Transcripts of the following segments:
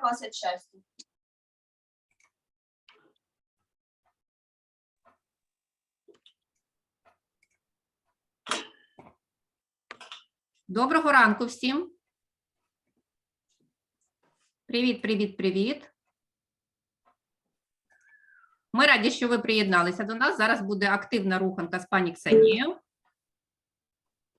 вас от счастья. Доброго ранку всім. Привіт, привіт, привіт. Ми раді, що ви приєдналися до нас. Зараз буде активна руханка з пані Ксенією.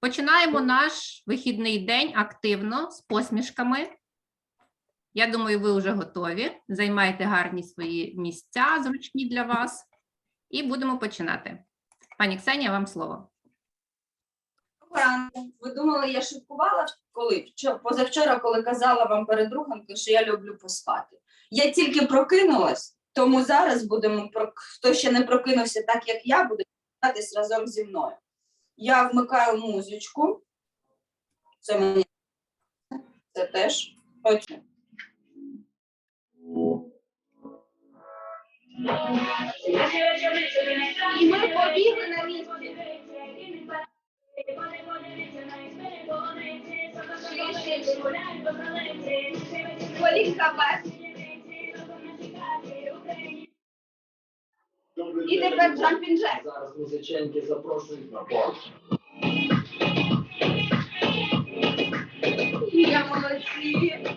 Починаємо наш вихідний день активно з посмішками. Я думаю, ви вже готові. Займайте гарні свої місця, зручні для вас. І будемо починати. Пані Ксенія, вам слово. Ви думали, я шуткувала коли? Позавчора, коли казала вам перед руханкою, що я люблю поспати. Я тільки прокинулась, тому зараз будемо хто ще не прокинувся так, як я, буде прокидатись разом зі мною. Я вмикаю музичку. Це мені це теж. Хочу. І ми побігли на місці. Колік хапець. І тепер jumping jack. Зараз музиченки запрошують на борт. Я молодці.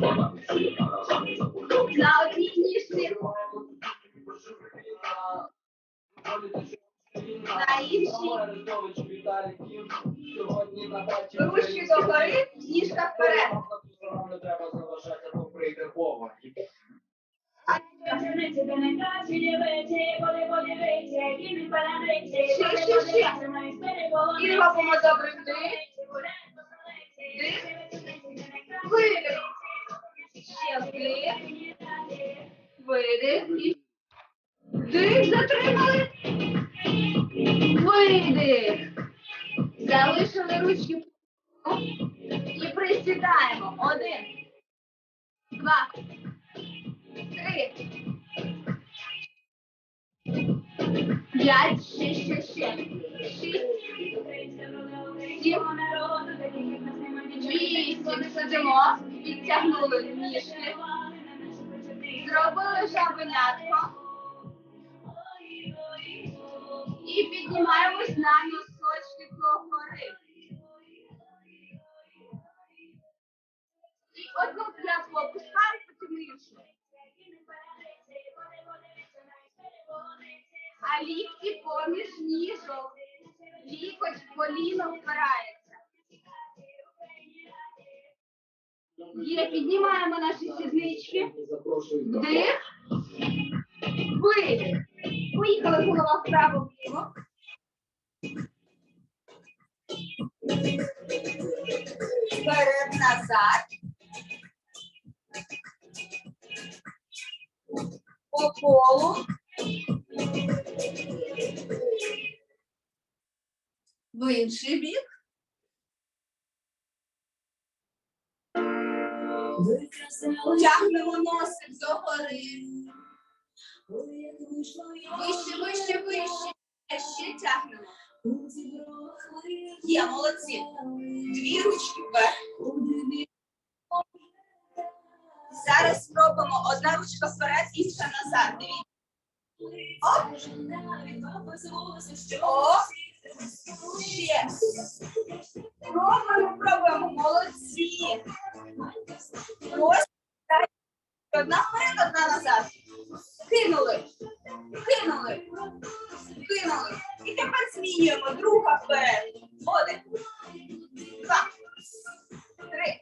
На Ще вдих. Видих. І Вдих, затримали. Видих. Залишили ручки і присідаємо. Один, два, три, п'ять, ще, ще, ще. Шість, сім, вісім. Сидимо, підтягнули ніжки. Зробили жабенятко. І піднімаємось на носочки догори. І одну п'ятку опускаємо, потім іншу. А лікті поміж ніжок. Лікоть коліно впирається. Є, піднімаємо наші борт. Вдих. Видих. Поїхали голова вправо вліво. Вперед назад. По колу. В інший бік. Тягнемо носик догори. Вище, вище, вище. Ще тягнемо. Є, молодці. Дві ручки вверх. Зараз спробуємо одна ручка вперед, інша назад. Дивіться. Оп. О. Ще. Пробуємо, пробуємо. Молодці. Ось. Одна вперед, одна назад. Кинули. Кинули. Кинули. І тепер змінюємо. Друга вперед. Один. Два. Три.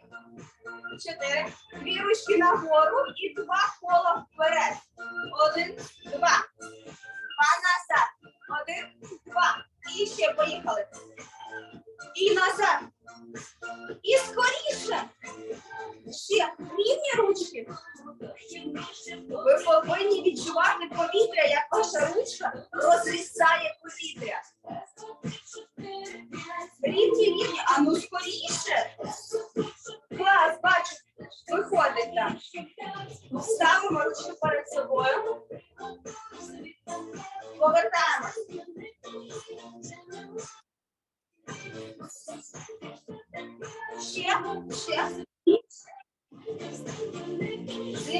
Чотири. Дві ручки нагору і два кола вперед. Один, два. Два назад. Один, два. І ще поїхали. І назад. І скоріше. Ще рівні ручки. Ви повинні відчувати повітря, як ваша ручка розрізає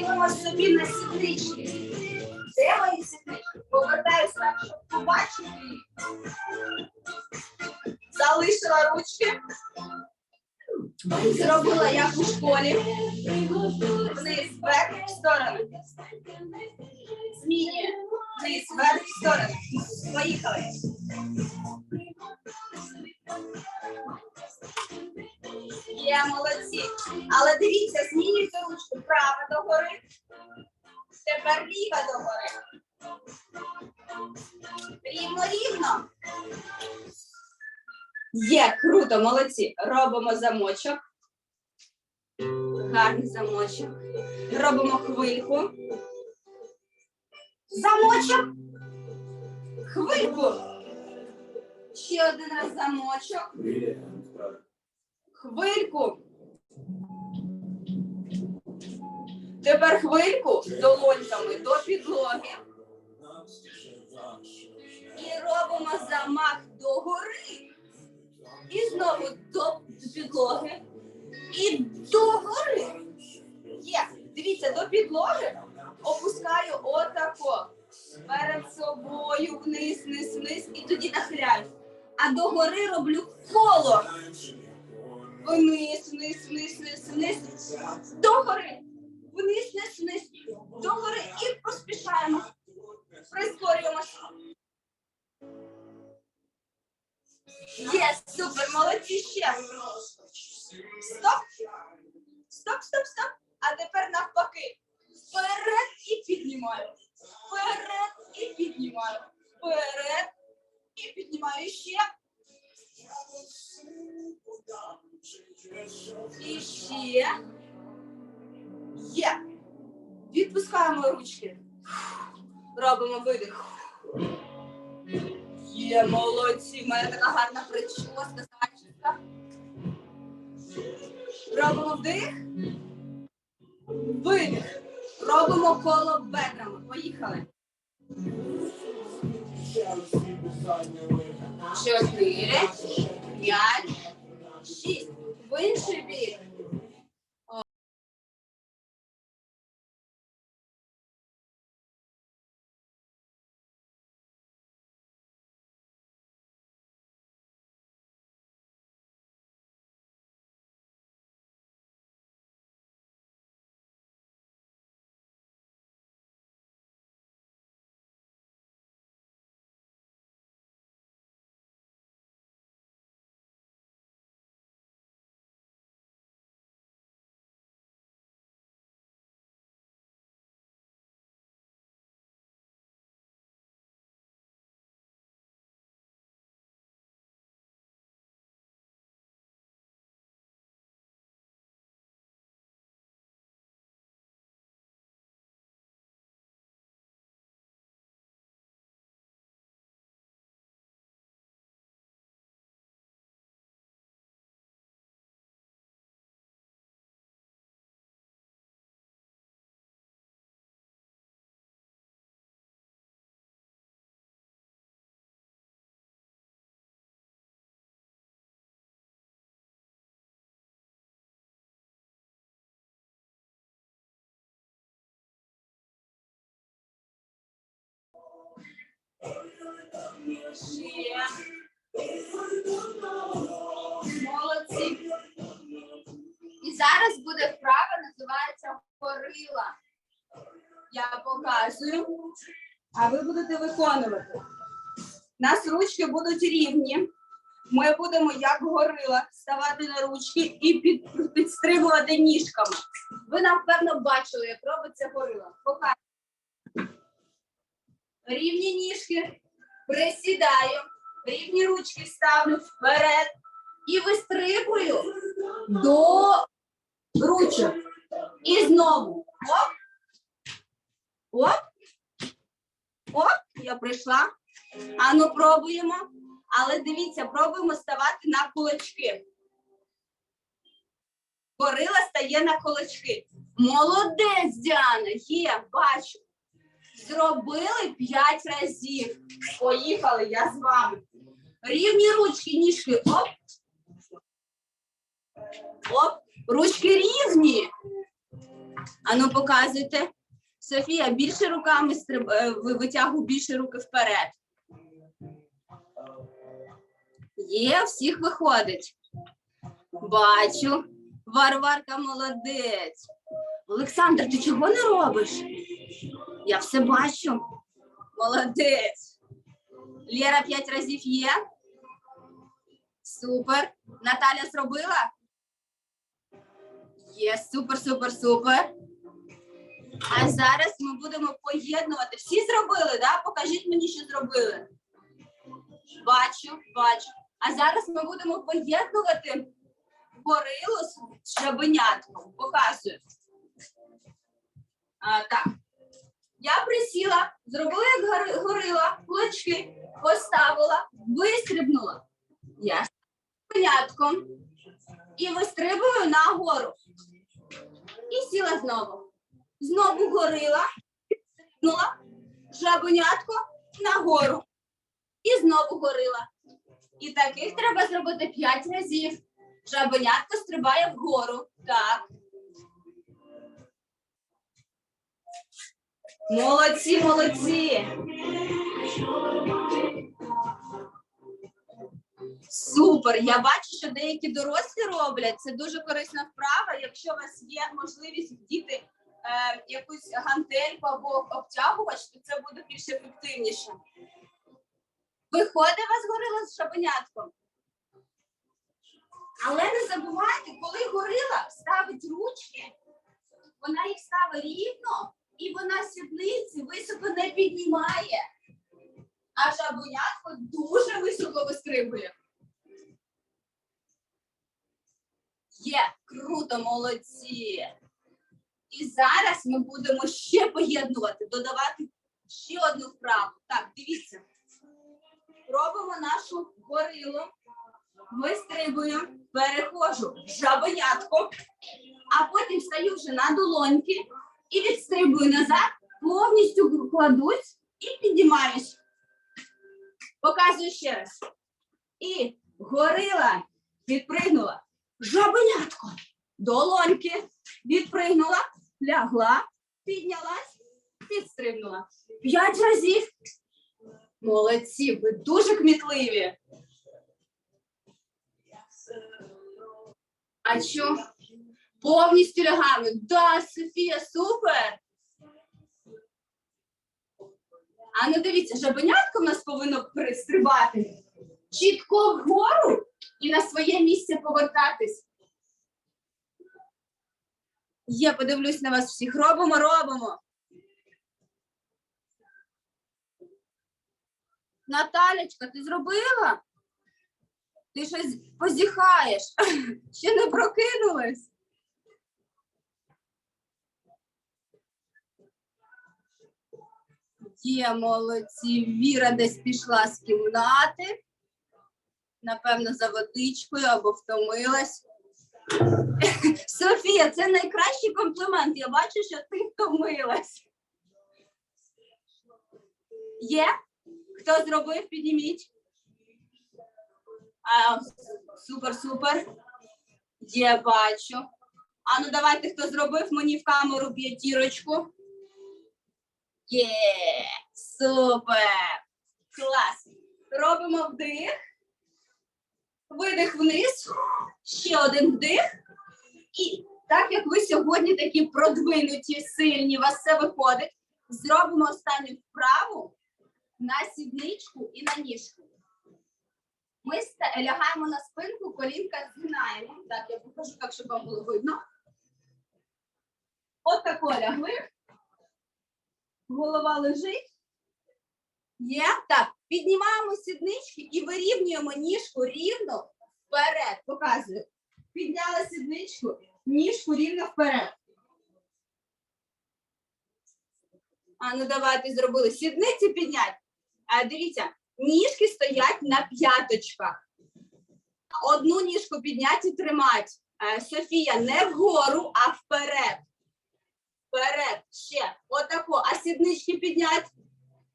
Дивимося собі на сіднички. Де мої сіднички? Повертаюся так, щоб побачити їх. Залишила ручки. Зробила як у школі. Вниз, вверх, в сторону. Змінює. Вниз, вверх, в сторону. Поїхали. Є, молодці. Але дивіться, змінюйте ручку. Права догори. Тепер ліва догори. Рівно, рівно. Є, круто, молодці. Робимо замочок. Гарний замочок. Робимо хвильку. Замочок. Хвильку. Ще один раз замочок. Хвильку. Тепер хвильку долоньками до підлоги. І робимо замах догори. І знову до підлоги. І догори. Є. Дивіться, до підлоги опускаю отако. Перед собою вниз, вниз, вниз. І тоді нахиляю. А догори роблю коло. Вниз, вниз, вниз, вниз, вниз. Догори. Вниз, вниз, вниз. Догори. І поспішаємо. Прискорюємося. Є, супер, молодці ще. Стоп. Стоп, стоп, стоп. А тепер навпаки. Вперед і піднімаю. Вперед і піднімаю. Вперед і піднімаю ще. І ще. Є. Відпускаємо ручки. Робимо видих. Є, молодці. В мене така гарна прическа, зачіска. Робимо вдих. Видих. Робимо коло бедрами. Поїхали. Чотири, п'ять, шість. В інший бік. Молодці. І зараз буде вправа, називається горила. Я показую, а ви будете виконувати. У нас ручки будуть рівні. Ми будемо, як горила, ставати на ручки і під, підстрибувати ніжками. Ви, напевно, бачили, як робиться горила. Покажу. Рівні ніжки. Присідаю. Рівні ручки ставлю вперед. І вистрибую до ручок. І знову. Оп. Оп. Оп. Я прийшла. Ану, пробуємо. Але дивіться, пробуємо ставати на кулачки. Горила стає на кулачки. Молодець, Діана, є, бачу. Зробили п'ять разів. Поїхали, я з вами. Рівні ручки, ніжки. Оп. Оп. Ручки рівні. Ану, показуйте. Софія, більше руками стриб... е, ви- витягуй більше руки вперед. Є, всіх виходить. Бачу. Варварка молодець. Олександр, ти чого не робиш? Я все бачу. Молодець. Лєра п'ять разів є. Супер. Наталя зробила? Є, супер, супер, супер. А зараз ми будемо поєднувати. Всі зробили, да? Покажіть мені, що зробили. Бачу, бачу. А зараз ми будемо поєднувати горилу з жабенятком. Показую. А, так. Я присіла, зробила як горила, кулачки, поставила, вистрибнула. Я з жабенятком і вистрибую нагору. І сіла знову. Знову горила, стрибнула, жабенятко нагору. І знову горила. І таких треба зробити п'ять разів. Жабенятко стрибає вгору. Так. Молодці, молодці. Супер. Я бачу, що деякі дорослі роблять. Це дуже корисна вправа. Якщо у вас є можливість вдіти е, якусь гантельку або обтягувач, то це буде більш ефективніше. Виходить вас горила з шабенятком. Але не забувайте, коли горила ставить ручки, вона їх ставить рівно і вона сідниці високо не піднімає. А жабунятко дуже високо вистрибує. Є, круто, молодці. І зараз ми будемо ще поєднувати, додавати ще одну вправу. Так, дивіться. Робимо нашу горилу. Вистрибую, переходжу в жабенятко, а потім стаю вже на долоньки і відстрибую назад, повністю кладусь і піднімаюсь. Показую ще раз. І горила, відпригнула. Жабенятко. Долоньки. Відпригнула, лягла, піднялась, підстрибнула. П'ять разів. Молодці, ви дуже кмітливі. А що? Повністю лягаємо. Да, Софія, супер. А ну дивіться, жабенятко в нас повинно пристрибати чітко вгору і на своє місце повертатись. Є, подивлюсь на вас всіх. Робимо, робимо. Наталечка, ти зробила? Ти щось позіхаєш. Ще не прокинулась. Є молодці. Віра десь пішла з кімнати. Напевно, за водичкою або втомилась. Софія, це найкращий комплімент. Я бачу, що ти втомилась. Є? Хто зробив? Підніміть. А, супер, супер. Є, бачу. А ну давайте, хто зробив мені в камеру п'ятірочку. Є, супер. Клас. Робимо вдих. Видих вниз. Ще один вдих. І так як ви сьогодні такі продвинуті, сильні, у вас все виходить. Зробимо останню вправу на сідничку і на ніжку. Ми лягаємо на спинку, колінка згинаємо. Так, я покажу так, щоб вам було видно. От тако лягли. Голова лежить. Є. Так, піднімаємо сіднички і вирівнюємо ніжку рівно вперед. Показую. Підняла сідничку, ніжку рівно вперед. А ну давайте зробили. Сідниці піднять. Дивіться, Ніжки стоять на п'яточках. Одну ніжку підняти і тримати. Е, Софія, не вгору, а вперед. Вперед. Ще. Отако. А сіднички піднять.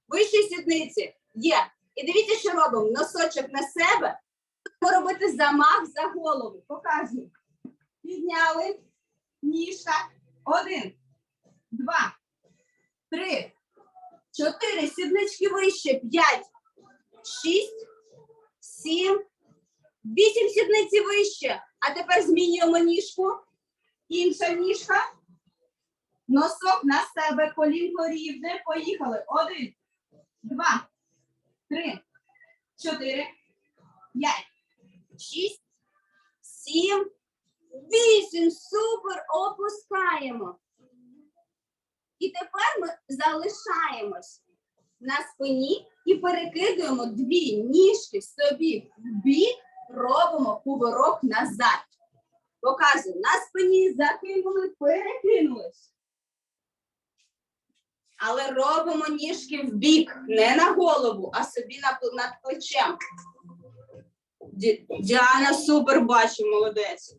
Вищі сідниці. Є. І дивіться, що робимо. Носочок на себе. Будемо робити замах за голову. Показую. Підняли. Ніжка. Один, два, три, чотири. Сіднички вище. П'ять, шість, сім, вісім сідниці вище. А тепер змінюємо ніжку. Інша ніжка. Носок на себе, колінко рівне. Поїхали. Один, два, три, чотири, п'ять, шість, сім, вісім. Супер. Опускаємо. І тепер ми залишаємось на спині і перекидуємо дві ніжки собі в бік, робимо поворот назад. Показую, на спині закинули, перекинулись. Але робимо ніжки в бік, не на голову, а собі над плечем. Діана супер бачу, молодець.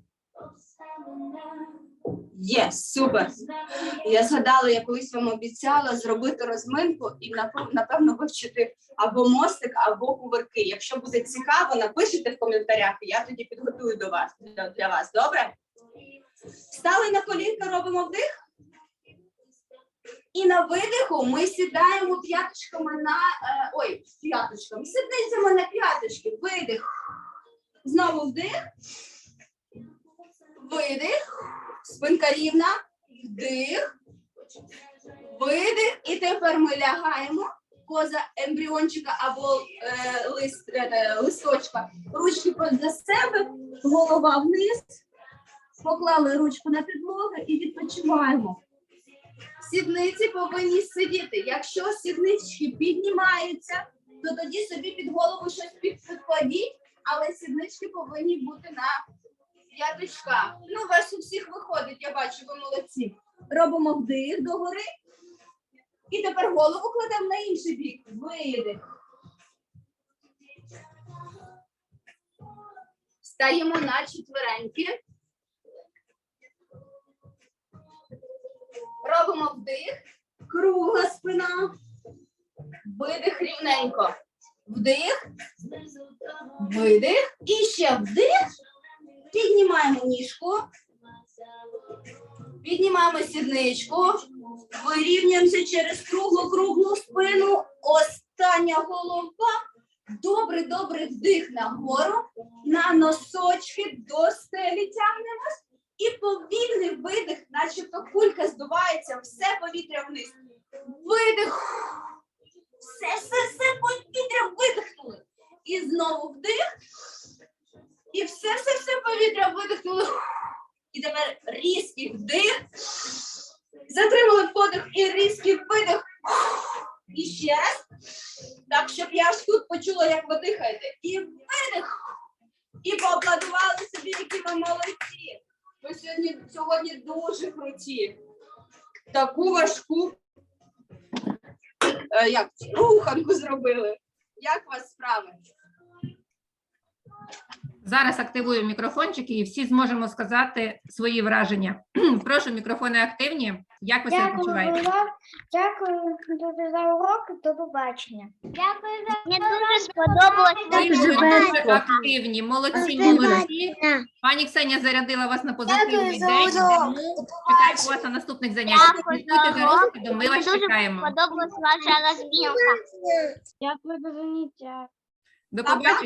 Є, супер. Я згадала, я колись вам обіцяла зробити розминку і напевно вивчити або мостик, або кувырки. Якщо буде цікаво, напишіть в коментарях, і я тоді підготую до вас для вас. Добре? Стали на колінка, робимо вдих. І на видиху ми сідаємо п'яточками на е, ой, п'яточками, сідницями на п'яточки. Видих. Знову вдих. Видих. Спинка рівна. Вдих. Видих. І тепер ми лягаємо поза ембріончика або е, лист, е, листочка. Ручки поза себе, голова вниз. Поклали ручку на підлогу і відпочиваємо. Сідниці повинні сидіти. Якщо сіднички піднімаються, то тоді собі під голову щось під- підкладіть, але сіднички повинні бути на п'яточках. Ну, у вас у всіх виходить, я бачу, ви молодці. Робимо вдих догори. І тепер голову кладемо на інший бік. Видих. Стаємо на четвереньки. Робимо вдих. Кругла спина. Видих рівненько. Вдих. Видих. І ще вдих. Піднімаємо ніжку. Піднімаємо сідничку. Вирівнюємося через круглу круглу спину. Остання голова. Добрий, добрий вдих нагору. На носочки до стелі тягнемось. І повільний видих, начебто кулька здувається, все повітря вниз. Видих. Все, все, все повітря видихнули. І знову вдих. І все, все, все повітря видихнули. І тепер різкий вдих. Затримали подих і різкий видих. І ще раз. Так, щоб я аж тут почула, як ви дихаєте. І видих. І поаплодували собі, які ви молодці. Ви сьогодні, сьогодні дуже круті. Таку важку е, як, руханку зробили. Як у вас справи? Зараз активую мікрофончики і всі зможемо сказати свої враження. Прошу, мікрофони активні. Як ви себе почуваєте? Дякую за урок. До побачення. Дякую за Мені дуже Ви Дуже дуже активні, молодці, молодці. Пані Ксенія зарядила вас на позитивний Дякую за день. урок. Тому чекаємо вас на наступних заняттях. Дякую Слідкуйте за за урок. ми вас Дуже чекаємо. сподобалась ваша розмінка. Дякую за заняття. До побачення.